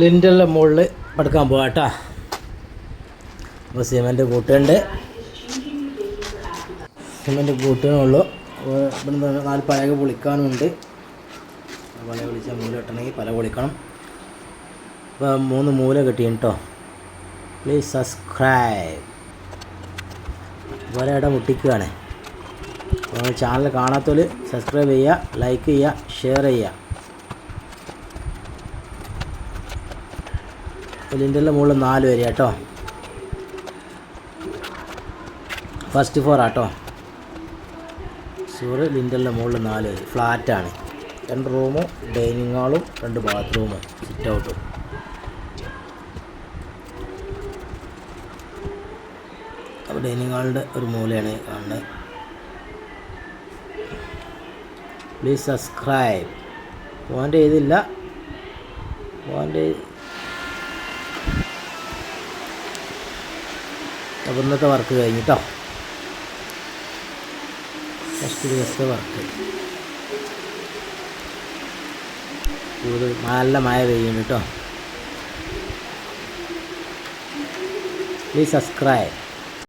ലിന്റലിന്റെ മുകളിൽ പടുക്കാൻ പോകാം കേട്ടോ അപ്പോൾ സിമെന്റ് കൂട്ടുണ്ട്. സിമെന്റ് കൂട്ടുന്നുള്ളൂ അപ്പോൾ നിന്ന് നാല് പലക പൊളിക്കാനുണ്ട്. പല പൊളിച്ചാൽ മൂല കിട്ടണമെങ്കിൽ പല പൊളിക്കണം. അപ്പോൾ മൂന്ന് മൂല കെട്ടിയാണ് കേട്ടോ പ്ലീസ് സബ്സ്ക്രൈബ് പോലെ ഇടം മുട്ടിക്കുകയാണ് ചാനൽ കാണാത്തവർ സബ്സ്ക്രൈബ് ചെയ്യുക ലൈക്ക് ചെയ്യുക ഷെയർ ചെയ്യുക. ഇതിന്റെ മുകളിൽ നാല് വരെ കേട്ടോ ഫസ്റ്റ് ഫോർ ആട്ടോ. സൂറ് ലിൻഡലിന്റെ മുകളിൽ നാല് വരെ. ഫ്ലാറ്റാണ് രണ്ട് റൂമും ഡൈനിങ് ഹാളും രണ്ട് ബാത്റൂമും സിറ്റ് ഔട്ടും അപ്പോൾ ഡൈനിങ് ഹാളിന്റെ ഒരു മൂലയാണ് കാണുന്നത്. പ്ലീസ് സബ്സ്ക്രൈബ് പോയിന്റ് ചെയ്തില്ല. പോയിന്റ് അപ്പോൾ ഇന്നത്തെ വർക്ക് കഴിഞ്ഞിട്ടോ ഫസ്റ്റ് ദിവസത്തെ വർക്ക് കൂടുതൽ നല്ല മഴ പെയ്യുന്നു കേട്ടോ പ്ലീസ് സബ്സ്ക്രൈബ്